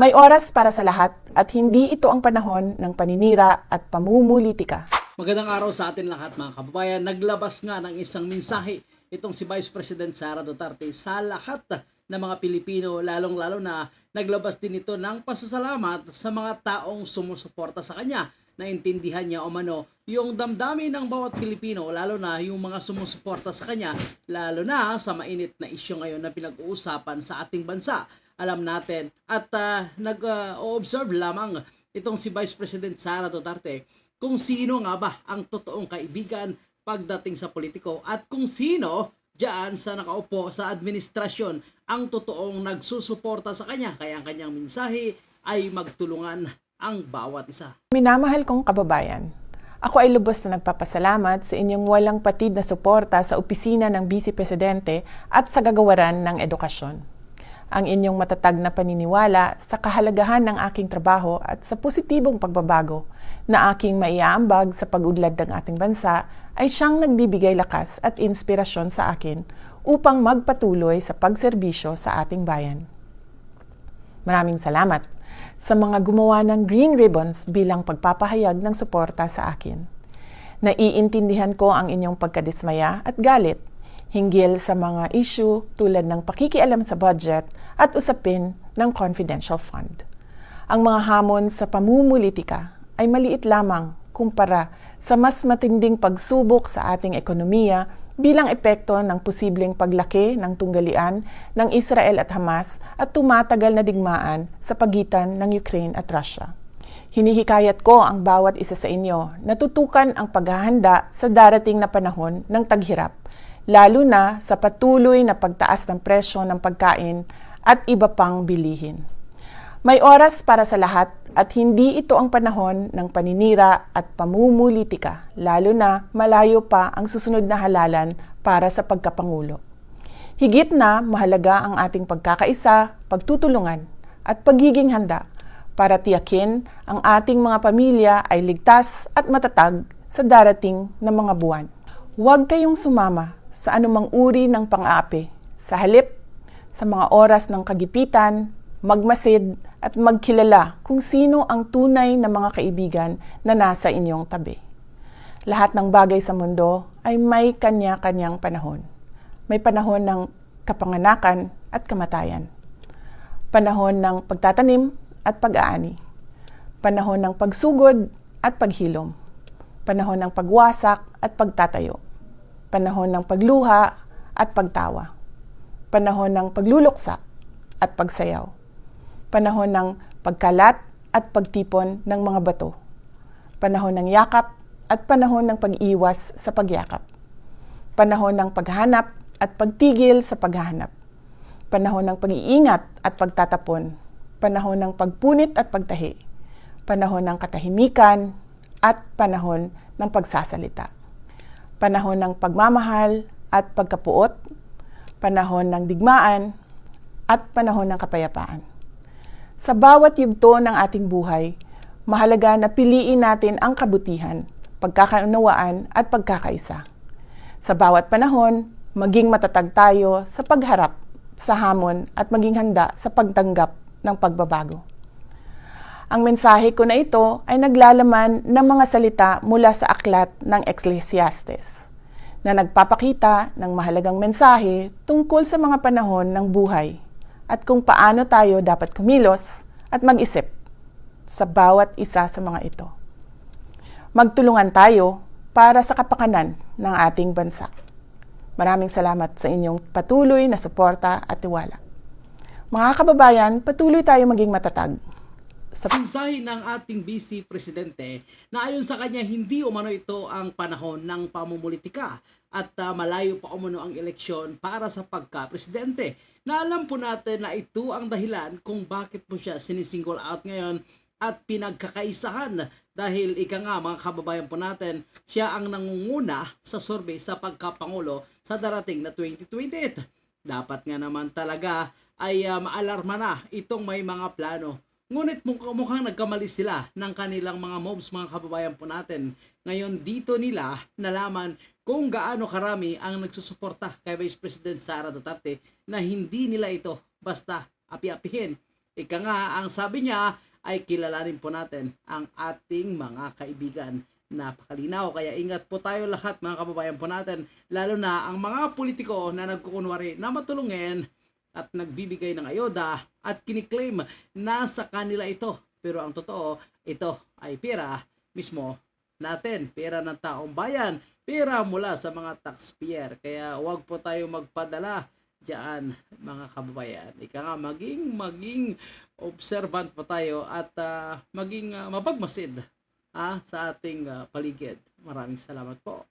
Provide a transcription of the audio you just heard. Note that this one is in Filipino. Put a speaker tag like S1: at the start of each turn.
S1: May oras para sa lahat at hindi ito ang panahon ng paninira at pamumulitika.
S2: Magandang araw sa atin lahat mga kababayan. Naglabas nga ng isang mensahe itong si Vice President Sara Duterte sa lahat ng mga Pilipino, lalong-lalo na naglabas din ito ng pasasalamat sa mga taong sumusuporta sa kanya. Naintindihan niya o mano yung damdamin ng bawat Pilipino, lalo na yung mga sumusuporta sa kanya, lalo na sa mainit na isyu ngayon na pinag-uusapan sa ating bansa. Alam natin at ah, nag-observe lamang itong si Vice President Sara Duterte kung sino nga ba ang totoong kaibigan pagdating sa politiko at kung sino diyan sa nakaupo sa administrasyon ang totoong nagsusuporta sa kanya kaya ang kanyang mensahe ay magtulungan ang bawat isa.
S1: Minamahal kong kababayan, ako ay lubos na nagpapasalamat sa inyong walang patid na suporta sa opisina ng Vice Presidente at sa gagawaran ng edukasyon. Ang inyong matatag na paniniwala sa kahalagahan ng aking trabaho at sa positibong pagbabago na aking maiaambag sa pag-udlad ng ating bansa ay siyang nagbibigay lakas at inspirasyon sa akin upang magpatuloy sa pagserbisyo sa ating bayan. Maraming salamat sa mga gumawa ng green ribbons bilang pagpapahayag ng suporta sa akin. Naiintindihan ko ang inyong pagkadismaya at galit hinggil sa mga issue tulad ng pakikialam sa budget at usapin ng confidential fund. Ang mga hamon sa pamumulitika ay maliit lamang kumpara sa mas matinding pagsubok sa ating ekonomiya bilang epekto ng posibleng paglaki ng tunggalian ng Israel at Hamas at tumatagal na digmaan sa pagitan ng Ukraine at Russia. Hinihikayat ko ang bawat isa sa inyo na tutukan ang paghahanda sa darating na panahon ng taghirap, lalo na sa patuloy na pagtaas ng presyo ng pagkain at iba pang bilihin. May oras para sa lahat at hindi ito ang panahon ng paninira at pamumulitika, lalo na malayo pa ang susunod na halalan para sa pagkapangulo. Higit na mahalaga ang ating pagkakaisa, pagtutulungan at pagiging handa para tiyakin ang ating mga pamilya ay ligtas at matatag sa darating na mga buwan. Huwag kayong sumama sa anumang uri ng pang-aapi. Sa halip, sa mga oras ng kagipitan, magmasid at magkilala kung sino ang tunay na mga kaibigan na nasa inyong tabi. Lahat ng bagay sa mundo ay may kanya-kanyang panahon. May panahon ng kapanganakan at kamatayan. Panahon ng pagtatanim at pag-aani. Panahon ng pagsugod at paghilom. Panahon ng pagwasak at pagtatayo. Panahon ng pagluha at pagtawa. Panahon ng pagluluksa at pagsayaw. Panahon ng pagkalat at pagtipon ng mga bato, panahon ng yakap at panahon ng pag-iwas sa pagyakap, panahon ng paghanap at pagtigil sa paghahanap, panahon ng pag-iingat at pagtatapon, panahon ng pagpunit at pagtahi, panahon ng katahimikan at panahon ng pagsasalita, panahon ng pagmamahal at pagkapuot, panahon ng digmaan at panahon ng kapayapaan. Sa bawat yugto ng ating buhay, mahalaga na piliin natin ang kabutihan, pagkakaunawaan at pagkakaisa. Sa bawat panahon, maging matatag tayo sa pagharap sa hamon at maging handa sa pagtanggap ng pagbabago. Ang mensahe ko na ito ay naglalaman ng mga salita mula sa aklat ng Ecclesiastes na nagpapakita ng mahalagang mensahe tungkol sa mga panahon ng buhay at kung paano tayo dapat kumilos at mag-isip sa bawat isa sa mga ito. Magtulungan tayo para sa kapakanan ng ating bansa. Maraming salamat sa inyong patuloy na suporta at tiwala. Mga kababayan, patuloy tayo maging matatag sa
S2: Mensahe ng ating Vice Presidente na ayon sa kanya hindi umano ito ang panahon ng pamumulitika at ah, malayo pa umano ang eleksyon para sa pagka-presidente. Na alam po natin na ito ang dahilan kung bakit po siya sinisingle out ngayon at pinagkakaisahan dahil ika nga mga kababayan po natin, siya ang nangunguna sa survey sa pagkapangulo sa darating na 2028. Dapat nga naman talaga ay ah, maalarma na itong may mga plano Ngunit mukha, mukhang nagkamali sila ng kanilang mga moves mga kababayan po natin. Ngayon dito nila nalaman kung gaano karami ang nagsusuporta kay Vice President Sara Duterte na hindi nila ito basta api-apihin. Ika nga, ang sabi niya ay kilalanin po natin ang ating mga kaibigan. Napakalinaw, kaya ingat po tayo lahat mga kababayan po natin, lalo na ang mga politiko na nagkukunwari na matulungin at nagbibigay ng ayoda at kiniklaim na sa kanila ito. Pero ang totoo, ito ay pera mismo natin, pera ng taong bayan, pera mula sa mga taxpayer. Kaya huwag po tayo magpadala diyan mga kababayan. Ika nga, maging, maging observant po tayo at ah, maging ah, mapagmasid ah, sa ating ah, paligid. Maraming salamat po.